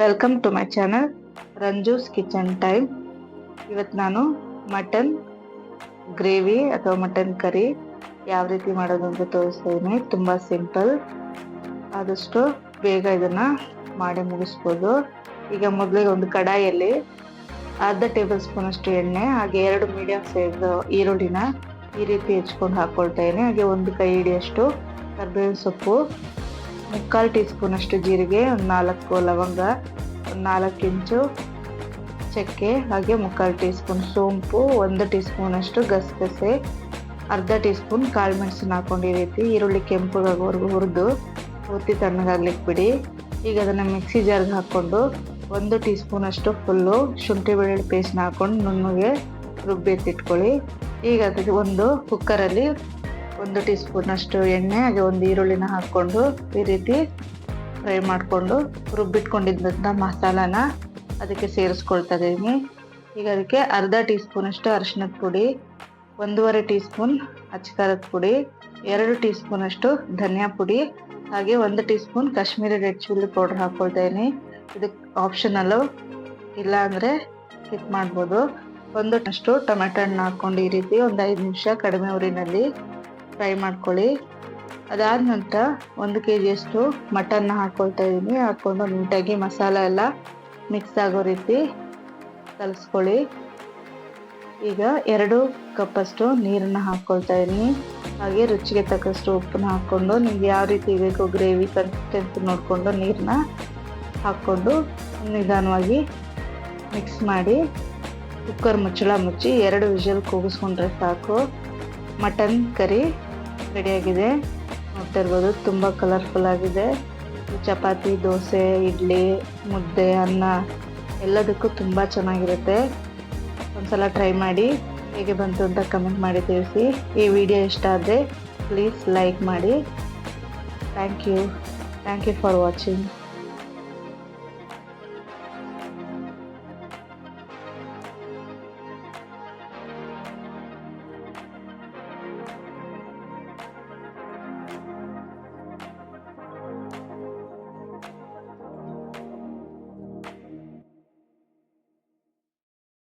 Welcome to my channel Ranju's kitchen time ಇವತ್ತು ನಾನು mutton gravy ಅಥವಾ ಮಟನ್ ಕರಿ ಯಾವ ರೀತಿ ಮಾಡೋದು ಅಂತ ತೋರಿಸ್ತಾ ಇದ್ದೀನಿ ತುಂಬ ಸಿಂಪಲ್ ಆದಷ್ಟು ಬೇಗ ಇದನ್ನು ಮಾಡಿ ಮುಗಿಸ್ಬೋದು. ಈಗ ಮೊದಲಿಗೆ ಒಂದು ಕಡಾಯಲ್ಲಿ ಅರ್ಧ ಟೇಬಲ್ ಸ್ಪೂನ್ ಅಷ್ಟು ಎಣ್ಣೆ, ಹಾಗೆ ಎರಡು ಮೀಡಿಯಂ ಸೈಜ್ ಈರುಳ್ಳಿನ ಈ ರೀತಿ ಹೆಚ್ಕೊಂಡು ಹಾಕ್ಕೊಳ್ತಾ ಇದ್ದೀನಿ. ಹಾಗೆ ಒಂದು ಕೈ ಹಿಡಿಯಷ್ಟು ಕರ್ಬೇವಿನ ಸೊಪ್ಪು ಮುಕ್ಕಾಲು ಟೀ ಸ್ಪೂನ್ ಅಷ್ಟು ಜೀರಿಗೆ, ಒಂದು ನಾಲ್ಕು ಲವಂಗ, ಒಂದು ನಾಲ್ಕು ಇಂಚು ಚಕ್ಕೆ, ಹಾಗೆ ಮುಕ್ಕಾಲು ಟೀ ಸ್ಪೂನ್ ಸೋಂಪು, ಒಂದು ಟೀ ಸ್ಪೂನಷ್ಟು ಗಸಗಸೆ, ಅರ್ಧ ಟೀ ಸ್ಪೂನ್ ಕಾಳು ಮೆಣಸನ್ನ ಹಾಕೊಂಡು ಈ ರೀತಿ ಈರುಳ್ಳಿ ಕೆಂಪುಗಾಗೋವರೆಗೂ ಹುರಿದು ಒತ್ತಿ ತಣ್ಣಗಾಗ್ಲಿಕ್ಕೆ ಬಿಡಿ. ಈಗ ಅದನ್ನು ಮಿಕ್ಸಿ ಜಾರ್ಗೆ ಹಾಕ್ಕೊಂಡು ಒಂದು ಟೀ ಸ್ಪೂನಷ್ಟು ಫುಲ್ಲು ಶುಂಠಿ ಬೆಳ್ಳುಳ್ಳಿ ಪೇಸ್ಟ್ನ ಹಾಕ್ಕೊಂಡು ನುಣ್ಣಗೆ ರುಬ್ಬಿ ಎತ್ತಿಟ್ಕೊಳ್ಳಿ ಈಗ ಅದಕ್ಕೆ ಒಂದು ಕುಕ್ಕರಲ್ಲಿ ಒಂದು ಟೀ ಸ್ಪೂನಷ್ಟು ಎಣ್ಣೆ, ಹಾಗೆ ಒಂದು ಈರುಳ್ಳಿನ ಹಾಕ್ಕೊಂಡು ಈ ರೀತಿ ಫ್ರೈ ಮಾಡಿಕೊಂಡು ರುಬ್ಬಿಟ್ಕೊಂಡಿದ್ದಂಥ ಮಸಾಲಾನ ಅದಕ್ಕೆ ಸೇರಿಸ್ಕೊಳ್ತಾ ಇದ್ದೀನಿ ಈಗ ಅದಕ್ಕೆ ಅರ್ಧ ಟೀ ಸ್ಪೂನಷ್ಟು ಅರಿಶಿನದ ಪುಡಿ, ಒಂದೂವರೆ ಟೀ ಸ್ಪೂನ್ ಅಚ್ಚಕಾರದ ಪುಡಿ, ಎರಡು ಟೀ ಸ್ಪೂನಷ್ಟು ಧನಿಯಾ ಪುಡಿ, ಹಾಗೆ ಒಂದು teaspoon Kashmiri red chilli powder ಹಾಕ್ಕೊಳ್ತಾ ಇದ್ದೀನಿ ಇದಕ್ಕೆ ಆಪ್ಷನಲ್ಲು ಇಲ್ಲ ಅಂದರೆ ಸ್ಕಿಪ್ ಮಾಡ್ಬೋದು. ಒಂದು ಅಷ್ಟು ಟೊಮೆಟೊ ಹಣ್ಣು ಹಾಕ್ಕೊಂಡು ಈ ರೀತಿ ಒಂದು ಐದು ನಿಮಿಷ ಕಡಿಮೆ ಉರಿನಲ್ಲಿ ಫ್ರೈ ಮಾಡ್ಕೊಳ್ಳಿ. ಅದಾದ ನಂತರ ಒಂದು ಕೆ ಜಿಯಷ್ಟು ಮಟನ್ನ ಹಾಕ್ಕೊಳ್ತಾ ಇದ್ದೀನಿ ಹಾಕ್ಕೊಂಡು ನೀಟಾಗಿ ಮಸಾಲ ಎಲ್ಲ ಮಿಕ್ಸ್ ಆಗೋ ರೀತಿ ಕಲಿಸ್ಕೊಳ್ಳಿ. ಈಗ ಎರಡು ಕಪ್ಪಷ್ಟು ನೀರನ್ನು ಹಾಕ್ಕೊಳ್ತಾ ಇದ್ದೀನಿ ಹಾಗೆ ರುಚಿಗೆ ತಕ್ಕಷ್ಟು ಉಪ್ಪನ್ನ ಹಾಕ್ಕೊಂಡು ನಿಮ್ಗೆ ಯಾವ ರೀತಿ ಬೇಕು ಗ್ರೇವಿ ಕನ್ಸಿಸ್ಟೆನ್ಸಿ ನೋಡಿಕೊಂಡು ನೀರನ್ನ ಹಾಕ್ಕೊಂಡು ನಿಧಾನವಾಗಿ ಮಿಕ್ಸ್ ಮಾಡಿ ಕುಕ್ಕರ್ ಮುಚ್ಚಳ ಮುಚ್ಚಿ ಎರಡು ವಿಷಲ್ ಕೂಗಿಸ್ಕೊಂಡ್ರೆ ಸಾಕು. ಮಟನ್ ಕರಿ ರೆಡಿಯಾಗಿದೆ. ನೋಡ್ತಾ ಇರ್ಬೋದು, ತುಂಬ ಕಲರ್ಫುಲ್ ಆಗಿದೆ. ಚಪಾತಿ, ದೋಸೆ, ಇಡ್ಲಿ, ಮುದ್ದೆ, ಅನ್ನ ಎಲ್ಲದಕ್ಕೂ ತುಂಬ ಚೆನ್ನಾಗಿರುತ್ತೆ. ಒಂದ್ಸಲ ಟ್ರೈ ಮಾಡಿ ಹೇಗೆ ಬಂತು ಅಂತ ಕಮೆಂಟ್ ಮಾಡಿ ತಿಳಿಸಿ. ಈ ವಿಡಿಯೋ ಇಷ್ಟ ಆದರೆ ಪ್ಲೀಸ್ ಲೈಕ್ ಮಾಡಿ. Thank you thank you for watching